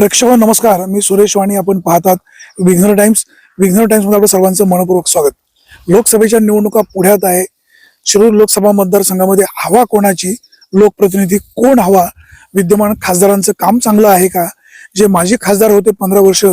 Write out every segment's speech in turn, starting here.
प्रेक्षक नमस्कार. मी सुरेश वाणी. आपण पाहतात विघ्नर टाइम्स. विघ्नर टाइम्समध्ये आपलं सर्वांचं मनपूर्वक स्वागत. लोकसभेच्या निवडणुका पुढ्यात आहे. शिरूर लोकसभा मतदारसंघामध्ये हवा कोणाची? लोकप्रतिनिधी कोण हवा? विद्यमान खासदारांचं काम चांगलं आहे का? जे माजी खासदार होते पंधरा वर्ष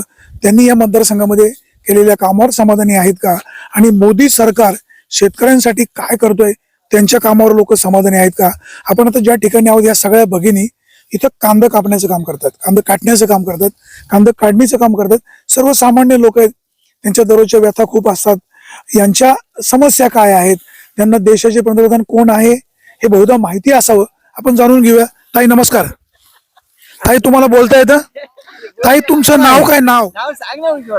त्यांनी या मतदारसंघामध्ये केलेल्या कामावर समाधानी आहेत का? आणि मोदी सरकार शेतकऱ्यांसाठी काय करतोय? त्यांच्या कामावर लोक समाधानी आहेत का? आपण आता ज्या ठिकाणी आहोत या सगळ्या भगिनी इथं कांदा कापण्याचं काम करतात कांदा काटण्याचं काम करतात कांदा काढणीचं काम करतात. सर्वसामान्य लोक आहेत त्यांच्या दररोजच्या व्यथा खूप असतात. यांच्या समस्या काय आहेत? त्यांना देशाचे पंतप्रधान कोण आहे? हे बहुधा माहिती असावं. आपण जाणून घेऊया. ताई नमस्कार. ताई तुम्हाला बोलता येतं? ताई तुमचं नाव काय? नाव.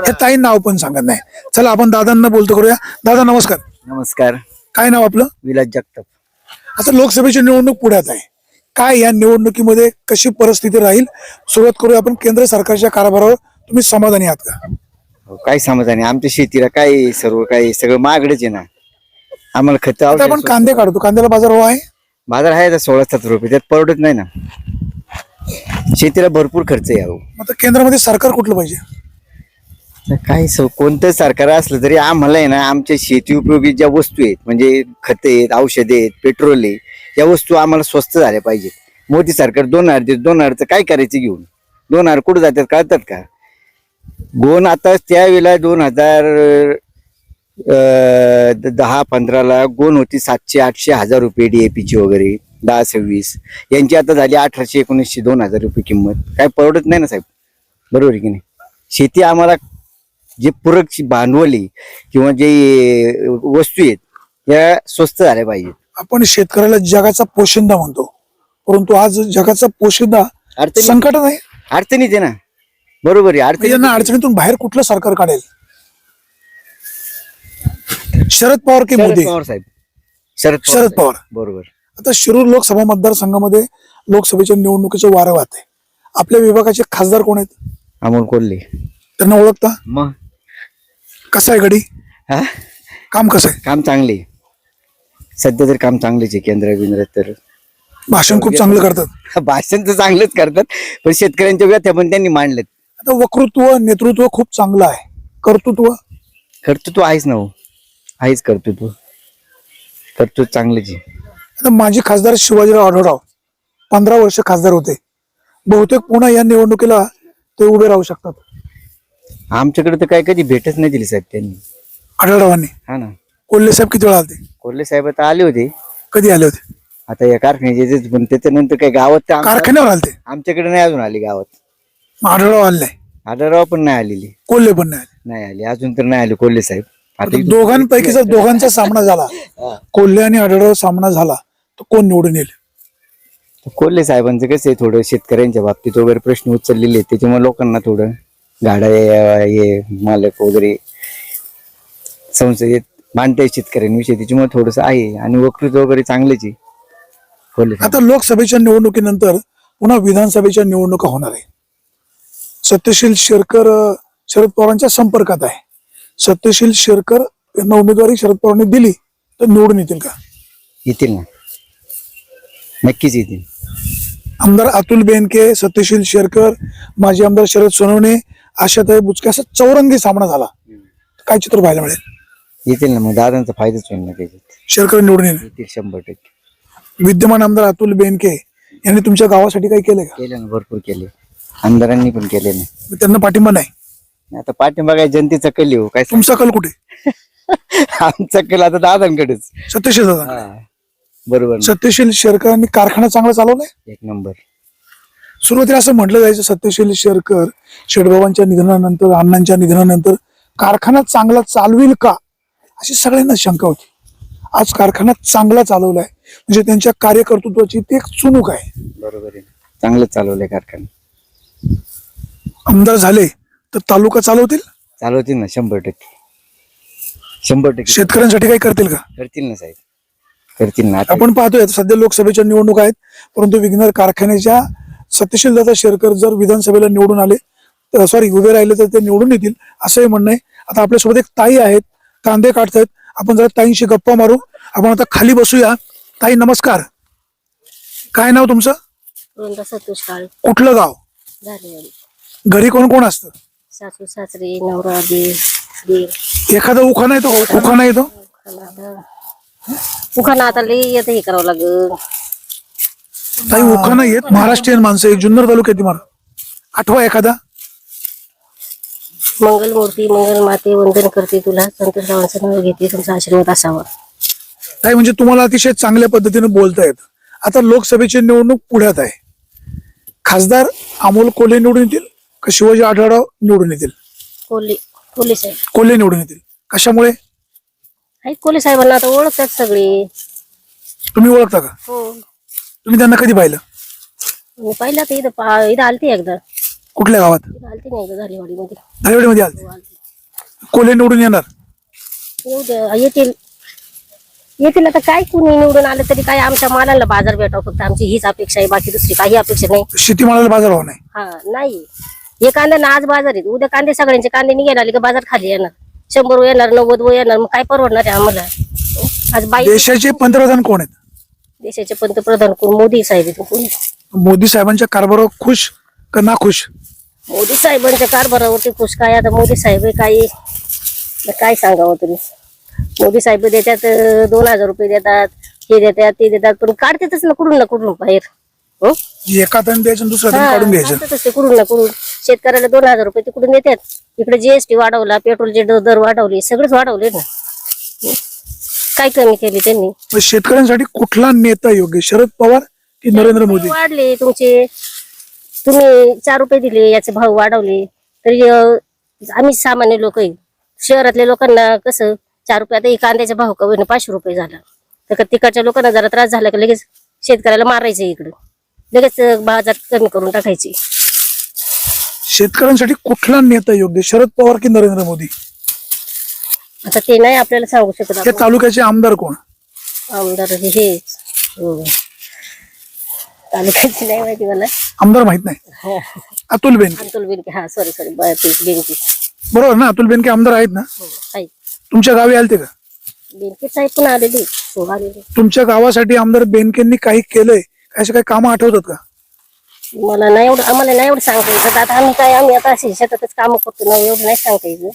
हे ताई नाव पण सांगत नाही. चला आपण दादांना बोलतो करूया. दादा नमस्कार. नमस्कार. काय नाव आपलं? विलास जगताप. आता लोकसभेची निवडणूक पुढ्यात आहे. काय या निवडणुकीमध्ये कशी परिस्थिती राहील? सुरुवात करूया आपण केंद्र सरकारच्या कारभारावर. तुम्ही समाधानी आहात का? हो, काय समज नाही आमच्या शेतीला काय सर्व काय सगळं महागडच आहे ना. आम्हाला खत आता आपण कांदे काढतो. कांद्याला बाजार भाव आहे? बाजार आहे आता सोळा सात रुपये. त्यात परवडत नाही ना. शेतीला भरपूर खर्च आहे अहो. मग आता केंद्रामध्ये सरकार कुठलं पाहिजे? तर काय स- कोणतं सरकार असलं तरी आम्हाला आहे ना आमच्या शेती उपयोगी ज्या वस्तू आहेत म्हणजे खत आहेत औषधे आहेत पेट्रोल आहे या वस्तू आम्हाला स्वस्त झाल्या पाहिजेत. मोदी सरकार दोन हार देत दोन हारचं काय करायचं घेऊन? दोन हार कुठं जातात कळतात का? गोन आता त्यावेळेला दोन हजार द- दहा पंधराला गोन होती सातशे आठशे हजार रुपये डीएपीची वगैरे दहा सव्वीस. यांची आता झाली अठराशे एकोणीसशे दोन हजार रुपये किंमत. काय परवडत नाही ना साहेब? बरोबर आहे की नाही? शेती आम्हाला जे पूरक भांडवली किंवा जे वस्तू आहेत या स्वस्त झाल्या पाहिजेत. आपण शेतकऱ्याला जगाचा पोशिंदा म्हणतो. परंतु आज जगाचा पोशिंदा अडचणी संकटात आहे अडचणीत आहे ना. बरोबर आहे अडचणी यांना अडचणीतून बाहेर कुठलं सरकार काढेल? शरद पवार की शरद मोदी? पवार साहेब. शरद पवार शरद साहेब. पवार. बरोबर. आता शिरूर लोकसभा मतदारसंघामध्ये लोकसभेच्या निवडणुकीचं वारं वाहत. आहे आपल्या विभागाचे खासदार कोण आहेत? अमोल कोल्हे. त्यांना ओळखता? मग? कसं आहे घडी? हा? काम कसं आहे? काम चांगले. सध्या तर काम चांगलेच आहे केंद्र बिंद्रात तर. भाषण खूप चांगलं करतात. भाषण तर चांगलंच करतात पण शेतकऱ्यांच्या व्यथ्या पण त्यांनी मांडलेत. आता वक्तृत्व नेतृत्व खूप चांगलं आहे. कर्तृत्व? कर्तृत्व आहेच ना हो. आहेच कर्तृत्व. कर्तृत्व चांगलंच आहे. आता माजी खासदार शिवाजीराव आढळराव पंधरा वर्ष खासदार होते. बहुतेक पुन्हा या निवडणुकीला ते उभे राहू शकतात. आमच्याकडे तर काय कधी भेटच नाही दिली साहेब त्यांनी. आढळरावांनी? हा ना. कोल्हे साहेब किती वेळा आले कोल्हे साहेब आता आले होते. कधी आले होते? आता या कारखान्याचे पण त्याच्यानंतर काय गावात कारखान्यावर आले ते आमच्याकडे नाही अजून आली गावात. आढळराव आले नाही? आढळराव पण नाही आलेली. कोल्हे पण नाही आले? नाही आली. अजून तर नाही आले कोल्हे साहेब. आता आता इथून- दोघांपैकी जर दोघांचा सामना झाला. हा. कोल्हे आणि आढळराव सामना झाला. तर कोण निवडून येईल? कोल्हे साहेबांचं कसं आहे थोडं शेतकऱ्यांच्या बाबतीत वगैरे प्रश्न उचललेले आहेत. त्याच्यामुळे लोकांना थोडं गाड्या हे मालक वगैरे संसदेत मांडताय शेतकऱ्यांविषयी त्याच्यामुळे थोडस आहे. आणि वक्तृत्व वगैरे चांगलेच आहे. आता लोकसभेच्या निवडणुकीनंतर पुन्हा विधानसभेच्या निवडणुका होणार आहे. सत्यशील शेरकर अं, शरद पवारांच्या संपर्कात आहे. सत्यशील शेरकर यांना उमेदवारी शरद पवारांनी दिली तर निवडून येतील का? येतील ना. नक्कीच येतील. आमदार अतुल बेनके सत्यशील शेरकर माजी आमदार शरद सोनवणे आशाताई बुचके असा चौरंगी सामना झाला. काय चित्र पाहायला मिळेल? येतील ना मग दादांचा फायदाच होईल ना त्याच्यात. शेरकर निवडून येईल येतील शंभर टक्के. विद्यमान आमदार अतुल बेनके यांनी तुमच्या गावासाठी काही केलंय का? केले ना भरपूर केले. आमदारांनी पण केले ना. मग त्यांना पाठिंबा नाही? आता पाठिंबा काय जनतेचा कल हो काय तुमचा कल कुठे? आमचा कल आता दादांकडेच. सत्यशील दादा. हा. बरोबर ना. सत्यशील शेरकरांनी कारखाना चांगला चालवलाय? एक नंबर. सुरुवातीला असं म्हटलं जायचं सत्यशील शेरकर शेडबाबांच्या निधनानंतर अण्णांच्या निधनानंतर कारखाना चांगला चालविल का? अशी सगळ्यांना शंका होती. आज कारखाना चांगला चालवलाय. म्हणजे त्यांच्या कार्यकर्तृत्वाची ती एक चुणूक आहे. बरोबर आहे. चांगलं चालवलंय कारखाना. आमदार झाले तर तालुका चालवतील? चालवतील ना शंभर टक्के. शंभर टक्के. शेतकऱ्यांसाठी काही करतील का? करतील ना साहेब. करतील ना. आता आपण पाहतोय सध्या लोकसभेच्या निवडणूक आहेत परंतु विघ्नर कारखान्याच्या सत्यशील दादा शेरकर जर विधानसभेला निवडून आले सॉरी उभे राहिले तर ते निवडून येतील असंही म्हणणं आहे. आता आपल्यासोबत एक ताई आहेत कांदे काढतायत. आपण जरा ताईंशी गप्पा मारू. आपण आता खाली बसूया. ताई नमस्कार. काय नाव तुमचं? वृंदा सतोष काळ. कुठलं गाव? घरी कोण कोण असतं? सासू सासरे नवरा दीर दीर. एखादा उखाणा येतो का? उखाणा येतो? उखाणा आता. लई येतं हे करावं लागल. काही उखाणा येत. महाराष्ट्रीयन माणसं. आहे जुन्नर तालुक्यात मार आठवा एखादा. मंगल मूर्ती मंगल माते वंदन करते तुला. संत रावांचं नाव घेते तुमचा आशीर्वाद असावा. काही म्हणजे तुम्हाला अतिशय चांगल्या पद्धतीने बोलता येत आता लोकसभेची निवडणूक पुढ्यात आहे. खासदार अमोल कोल्हे निवडून येतील का शिवाजी आढळराव निवडून येतील? कोल्हे कोल्हे साहेब. कोल्हे निवडून येतील. कशामुळे? कोल्हे साहेबांना आता ओळखतात सगळे. तुम्ही ओळखता का? हो. तुम्ही त्यांना कधी पाहिलं? मी पाहिलं तर इथं पा- इथं आलती एकदा. कुठल्या गावात? आलती नाही झालीवाडीमध्ये धारेवाडीमध्ये हो. कोल्हे निवडून येणार. येऊ येतील. येतील आता काय कुणी निवडून आलं तरी काय आमच्या मालाला बाजार भेटावं फक्त आमची हीच अपेक्षा आहे बाकी दुसरी काही अपेक्षा नाही. शेतीमालाला बाजारभाव नाही. हा नाही. हे कांद्यांना आज बाजार आहेत. उद्या कांदे सगळ्यांचे कांदे निघायला आले का बाजार खाली येणार. शंभर वर येणार नव्वद वर येणार मग काय परवडणार आहे आम्हाला? आज बाई देशाचे पंतप्रधान कोण आहेत? देशाचे पंतप्रधान कोण? मोदी साहेब आहेत. कोणी? मोदी साहेबांच्या कारभारावर खुश का ना खुश मोदी साहेबांच्या कारभारावरती खुश काय? आता मोदी साहेब काही काय सांगावं तुम्ही? मोदी साहेब देतात दोन हजार रुपये देतात हे देतात ते देतात पण काढतातच ना कुठून ना कुठून बाहेर? हो? एका द्यायचं हाताने काढून काढतातच ते कुठून ना कुठून. शेतकऱ्याला दोन हजार रुपये ते कुठून देतात? इकडे जीएसटी वाढवला पेट्रोलचे द- दर वाढवले सगळेच वाढवले ना. हं? काय कमी केली त्यांनी? मग शेतकऱ्यांसाठी कुठला नेता योग्य? शरद पवार की नरेंद्र मोदी? वाढले तुमचे. तुम्ही चार रुपये दिले याचे भाव वाढवले. तरी आम्ही सामान्य लोक आहे. शहरातल्या लोकांना कसं चार रुपये आता हे कांद्याचा भाव कमी पाचशे रुपये झाला. तर का तिकडच्या लोकांना जरा त्रास झाला का लगेच शेतकऱ्याला मारायचं इकडं. लगेच बाजार कमी करून टाकायची. शेतकऱ्यांसाठी कुठला नेता योग्य? शरद पवार की नरेंद्र मोदी? आता ते नाही आपल्याला सांगू शकत हे. तालुक्याचे आमदार कोण? आमदार हे हो. तालुक्याची नाही माहिती मला. आमदार माहीत नाही? अतुल बेनके. अंतुल बेनके हा सॉरी सॉरी बेनके. बरोबर ना अतुल बेनके आमदार आहेत ना? हो तुमच्या गावी आलते का? बेनके साहेब पण आलेले. हो आलेले. तुमच्या गावासाठी आमदार बेनकेंनी काही केलंय? असे काही कामं आठवतात का? मला नाही एवढं आम्हाला नाही एवढं सांगता यायचं आता आम्ही काय आम्ही आता असे शेतातच काम करतो ना एवढं नाही सांगता यायचं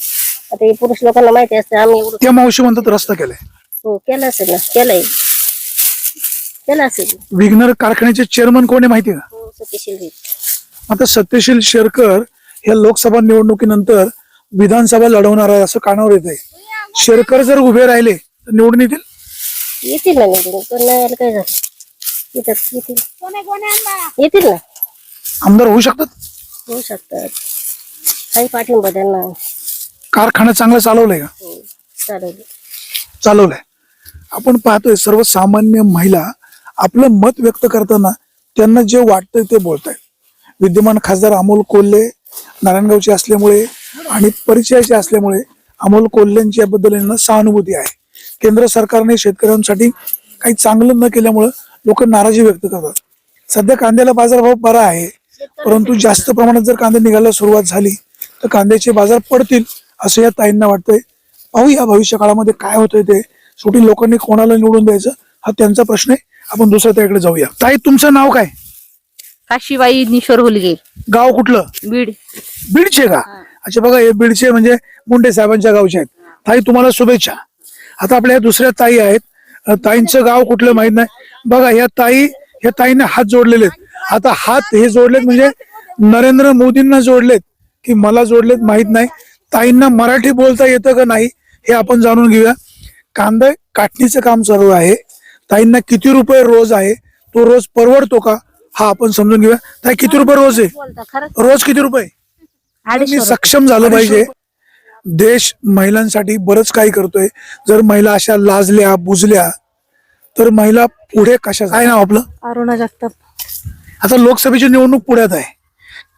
आता हे पुरुष लोकांना माहिती असतं आम्ही एवढं त्या मावशी म्हणतात रस्ता केलाय. हो केलं असेल ना केलंय. केलं असेल. विघ्नर कारखान्याचे चेअरमन कोण आहे माहिती का? हो सत्यशील. आता सत्यशील शेरकर हे लोकसभा निवडणुकीनंतर विधानसभा लढवणार आहे असं कानावर येत आहे. शेरकर जर उभे राहिले तर निवडून येतील? येतील ना निवडून पण नाही यायला काय झालं? येतात येतील. येतील ना. आमदार होऊ शकतात? होऊ शकतात. काही पाठिंबा त्यांना. कारखाना चांगला चालवलाय का? हो चालेल चालवलाय. आपण पाहतोय सर्वसामान्य महिला आपलं मत व्यक्त करताना त्यांना जे वाटतंय ते बोलत आहेत विद्यमान खासदार अमोल कोल्हे नारायणगावचे असल्यामुळे आणि परिचयाचे असल्यामुळे अमोल कोल्हेंची याबद्दल यांना सहानुभूती आहे. केंद्र सरकारने शेतकऱ्यांसाठी काही चांगलं न केल्यामुळं लोक नाराजी व्यक्त करतात. सध्या कांद्याला बाजारभाव बरा आहे परंतु जास्त प्रमाणात जर कांदे निघायला सुरुवात झाली तर कांद्याचे बाजार पडतील असं या ताईंना वाटतंय. पाहूया भविष्य काळामध्ये काय होतंय ते. शेवटी लोकांनी कोणाला निवडून द्यायचं हा त्यांचा प्रश्न आहे. आपण दुसऱ्या त्याकडे जाऊया. ताई तुमचं नाव काय? काशीबाई निशोर हुलगे. गाव कुठलं? बीड. बीडचे का? अच्छा बघा हे बीडचे म्हणजे मुंडे साहेबांच्या गावचे आहेत. ताई तुम्हाला शुभेच्छा. आता आपल्या दुसऱ्या ताई आहेत. ताईंचं गाव कुठलं माहीत नाही. बघा ह्या ताई ह्या ताईने हात जोडलेले आहेत. आता हात हे जोडलेत म्हणजे नरेंद्र मोदींना जोडलेत की मला जोडलेत माहीत नाही. ताईंना मराठी बोलता येतं का नाही हे आपण जाणून घेऊया. कांदा काटणीचं काम चालू आहे. ताईंना किती रुपये रोज आहे तो रोज परवडतो का? हा आपण समजून घेऊया. ताई किती रुपये रोज आहे? रोज किती रुपये? मी सक्षम झालं पाहिजे. देश महिलांसाठी बरंच काही करतोय. जर महिला अशा लाजल्या बुजल्या तर महिला पुढे कशा काय नाव आपलं? अरुणा जगताप. आता लोकसभेची निवडणूक पुढ्यात आहे.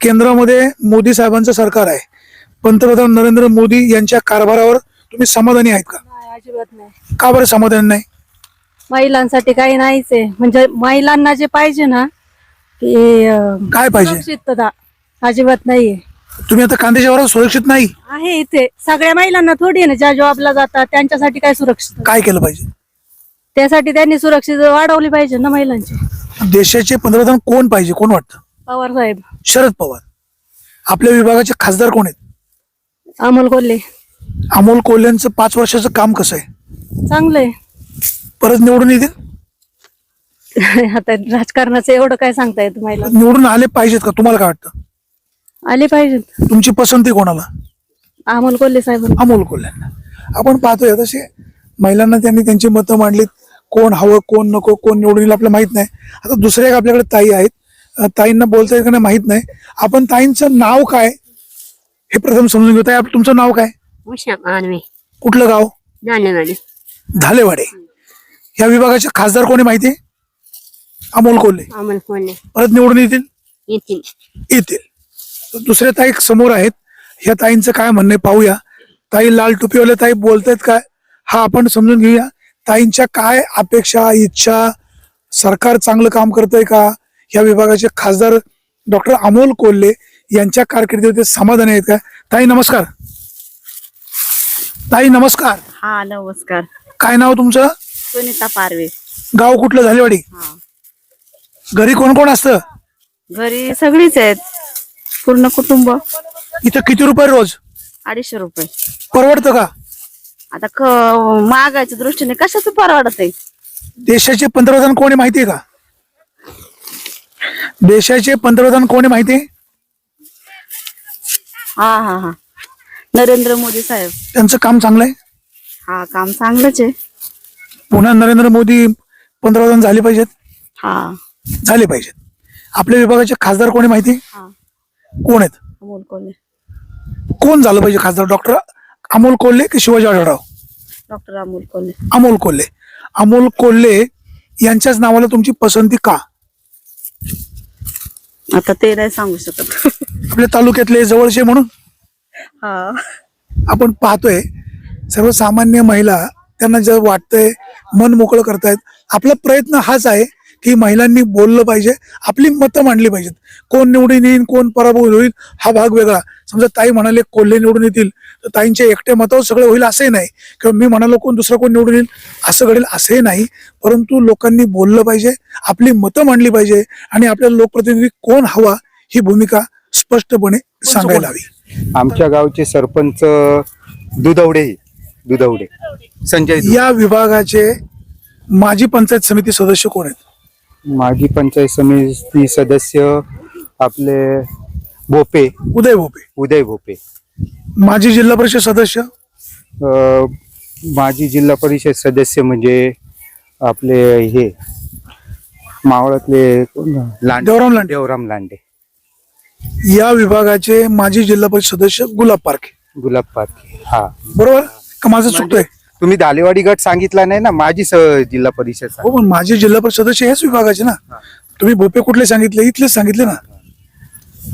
केंद्रामध्ये मोदी साहेबांचं सरकार आहे. पंतप्रधान नरेंद्र मोदी यांच्या कारभारावर तुम्ही समाधानी आहेत का? अजिबात नाही. का बरं समाधानी नाही? महिलांसाठी काही नाहीच. आहे म्हणजे महिलांना जे पाहिजे ना ते अं, काय पाहिजे? सुरक्षितता अजिबात नाहीये. तुम्ही आता वरात सुरक्षित नाही? आहे इथे. सगळ्या महिलांना थोडी आहे ना ज्या जॉबला जातात त्यांच्यासाठी काय सुरक्षित? काय केलं पाहिजे? त्यासाठी त्यांनी सुरक्षित वाढवली पाहिजे ना महिलांची. देशाचे पंतप्रधान कोण पाहिजे कोण वाटतं? पवार साहेब. शरद पवार. आपल्या विभागाचे खासदार कोण आहेत? अमोल कोल्हे. अमोल कोल्ह्यांचं पाच वर्षाचं काम कसं आहे? चांगलंय. परत निवडून येतील? आता राजकारणाचं एवढं काय सांगता येत महिला निवडून आले पाहिजेत का? तुम्हाला काय वाटतं? आले पाहिजेत. तुमची पसंती कोणाला? अमोल कोल्हे साहेब अमोल कोल्ह्यांना आपण पाहतोय तसे महिलांना त्यांनी त्यांची मतं मांडलीत. कोण हवं कोण नको कोण निवडून येईल आपल्याला माहीत नाही. आता दुसऱ्या एक आपल्याकडे ताई आहेत. अं, ताईंना बोलता येईल का नाही माहीत नाही. आपण ताईंचं नाव काय? हे प्रथम समजून घेऊ. ताई आप- तुमचं नाव काय? उषा मानवे. कुठलं गाव? दांडेवाडी धालेवाडे. या विभागाचे खासदार कोणी माहिती अमोल कोल्हे. अमोल कोल्हे. परत निवडून येतील? येतील. येतील. दुसऱ्या ताई समोर आहेत. ह्या ताईंचं काय म्हणणं आहे पाहूया. ताई लाल टोपीवाले ताई बोलतायत काय? हा आपण समजून घेऊया. ताईंच्या काय अपेक्षा इच्छा? सरकार चांगलं काम करतंय का? या विभागाचे खासदार डॉक्टर अमोल कोल्हे यांच्या कारकिर्दीवर ते समाधानी आहेत का ताई नमस्कार. ताई नमस्कार. हा नमस्कार. काय नाव तुमचं? सुनीता पारवे. गाव कुठलं? झालेवाडी? हा. घरी कोण कोण असतं? घरी सगळीच आहेत. पूर्ण कुटुंब. इथं किती रुपये रोज? अडीचशे रुपये. परवडतं का? आता क महागाच्या दृष्टीने कशाचं परवडत आहे? देशाचे पंतप्रधान कोणी माहिती आहे का? देशाचे पंतप्रधान कोणी माहिती आहे हा हा हा. नरेंद्र मोदी साहेब. त्यांचं काम चांगलं आहे? हा काम चांगलंच आहे. पुन्हा नरेंद्र मोदी पंतप्रधान झाले पाहिजेत? हा. झाले पाहिजेत. आपल्या विभागाचे खासदार कोणी माहिती? हा. कोण आहेत? अमोल कोल्हे. कोण झालं पाहिजे खासदार? डॉक्टर अमोल कोल्हे की शिवाजी आढळराव? डॉक्टर अमोल कोल्हे. अमोल कोल्हे. अमोल कोल्हे यांच्याच नावाला तुमची पसंती का? आता ते नाही सांगू शकत. आपल्या तालुक्यातले जवळचे म्हणून? हा. आपण पाहतोय सर्वसामान्य महिला त्यांना जर वाटतंय मन मोकळं करतायत. आपला प्रयत्न हाच आहे की महिलांनी बोललं पाहिजे आपली मतं मांडली पाहिजेत. कोण निवडून येईल कोण पराभूत होईल हा भाग वेगळा. समजा ताई म्हणाले कोल्हे निवडून येतील. तर ताईंच्या एकट्या मतावर सगळं होईल असंही नाही. किंवा मी म्हणालो कोण दुसरं कोण निवडून येईल असं घडेल असंही नाही. परंतु लोकांनी बोललं पाहिजे आपली मतं मांडली पाहिजे आणि आपल्या लोकप्रतिनिधी कोण हवा ही भूमिका स्पष्टपणे सांगायला हवी. आमच्या गावचे सरपंच दुधवडे. दुधवडे. संजय या विभागाचे माजी पंचायत समिती सदस्य कोण आहेत? माजी पंचायत समिती सदस्य आपले भोपे. उदय भोपे. उदय भोपे. माजी जिल्हा परिषद सदस्य? अ, माजी जिल्हा परिषद सदस्य म्हणजे आपले हे मावळातले कोण? लांडे. देवराम लांडे. देवराम लांडे. या विभागाचे माजी जिल्हा परिषद सदस्य गुलाब पारखे. गुलाब पारखे हा. बरोबर? का माझं चुकतोय? तुम्ही दालेवाडी गट सांगितला नाही ना माजी स- जिल्हा परिषद हो पण माजी जिल्हा परिषद सदस्य हेच विभागाचे ना. तुम्ही भोपे कुठले सांगितले इथलेच सांगितले ना.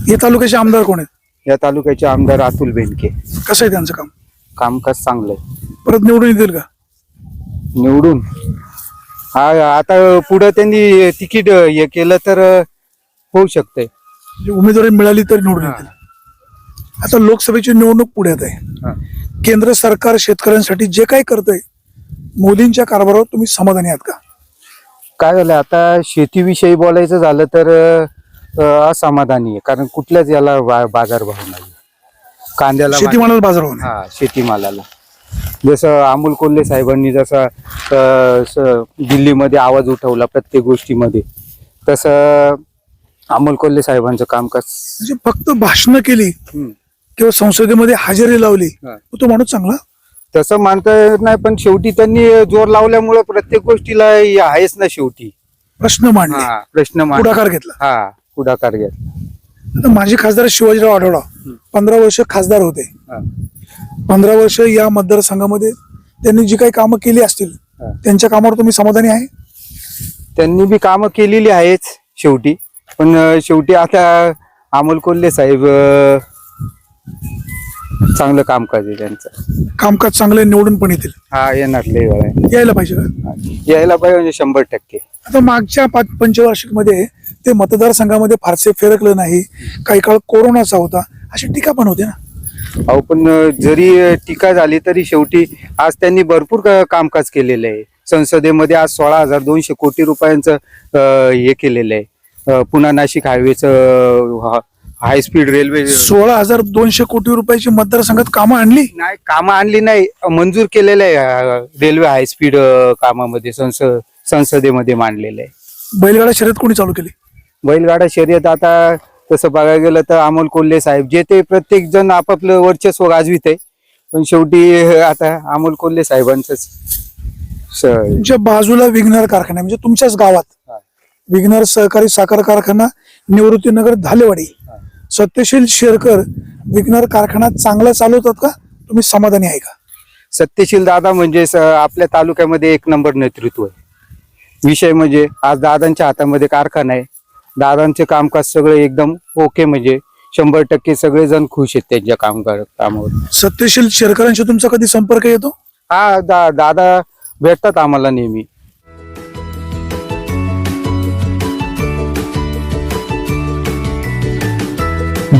या तालुक्याचे आमदार कोण आहेत? या तालुक्याचे आमदार अतुल बेनके. कसं आहे त्यांचं काम? कामकाज चांगलंय. परत निवडून येतील का? निवडून? हा आता पुढं त्यांनी तिकीट हे केलं तर होऊ शकतंय. म्हणजे उमेदवारी मिळाली तर निवडून येतील. आता लोकसभेची निवडणूक पुढ्यात आहे. केंद्र सरकार शेतकऱ्यांसाठी जे काही करतंय मोदींच्या कारभारावर तुम्ही समाधानी आहात का? काय झालं आता शेतीविषयी बोलायचं झालं तर अं, असमाधानी आहे कारण कुठल्याच याला बा- बाजारभाव नाही. कांद्याला शेतीमालाला नाही. हा शेतीमालाला. जसं अमोल कोल्हे साहेबांनी जसा अं, स- दिल्लीमध्ये आवाज उठवला प्रत्येक गोष्टीमध्ये तसं अमोल कोल्हे साहेबांचं कामकाज म्हणजे फक्त भाषणं केली हम्म. किंवा संसदेमध्ये हजेरी लावली हा. तो माणूस चांगला? तसं मानता येत नाही पण शेवटी त्यांनी जोर लावल्यामुळे प्रत्येक गोष्टीला हे आहेच ना शेवटी. प्रश्न मांडले. हा प्रश्न पुढाकार घेतला. हा पुढाकार घेतला. आता माजी खासदार शिवाजीराव आढळराव पंधरा वर्ष खासदार होते. हा. पंधरा वर्ष या मतदारसंघामध्ये त्यांनी जी काही कामं केली असतील हा. त्यांच्या कामावर तुम्ही समाधानी आहे? त्यांनी बी कामं केलेली आहेच शेवटी. पण अं, शेवटी आता अमोल कोल्हे साहेब अं, चांगलं कामकाज आहे त्यांचं. कामकाज चांगले निवडून पण येतील. हा येणार लय वेळ आहे. यायला पाहिजे का. यायला पाहिजे म्हणजे शंभर टक्के. आता मागच्या पाच पंचवार्षिकमध्ये ते मतदारसंघामध्ये फारसे फिरकलं नाही. काही काळ कोरोनाचा होता. अशी टीका पण होते ना? अहो पण अं, जरी अं, टीका झाली तरी शेवटी आज त्यांनी भरपूर क- कामकाज केलेलं आहे. संसदेमध्ये आज सोळा हजार दोनशे कोटी रुपयांचं अं, हे केलेलं आहे. अं, पुन्हा नाशिक हायवेचं हाय स्पीड रेल्वे सोळा हजार दोनशे कोटी रुपयाची मतदारसंघात कामं आणली? नाही कामं आणली नाही. मंजूर केलेलं आहे रेल्वे हाय स्पीड कामामध्ये संसद संसदेमध्ये मांडलेलं आहे. बैलगाडा शर्यत कोणी चालू केली? बैलगाडा शर्यत आता तसं बघायला गेलं तर अमोल कोल्हे साहेब जे ते प्रत्येक जण आपापलं वर्चस्व गाजवित आहे. पण शेवटी आता अमोल कोल्हे साहेबांच तुमच्या बाजूला विघ्नर कारखाना म्हणजे तुमच्याच गावात. विघ्नर सहकारी साखर कारखाना निवृत्तीनगर धालेवाडी. सत्यशील शेरकर विघ्नर कारखाना चांगला चालवतात का? तुम्ही समाधानी आहे का? सत्यशील दादा म्हणजे स- आपल्या तालुक्यामध्ये एक नंबर नेतृत्व आहे. विषय म्हणजे आज दादांच्या हातामध्ये कारखाना आहे. दादांचे कामकाज सगळं एकदम ओके म्हणजे शंभर टक्के सगळेजण खुश आहेत त्यांच्या काम कामावर. सत्यशील शेरकरांशी तुमचा कधी संपर्क येतो? हा दा, दादा भेटतात आम्हाला नेहमी.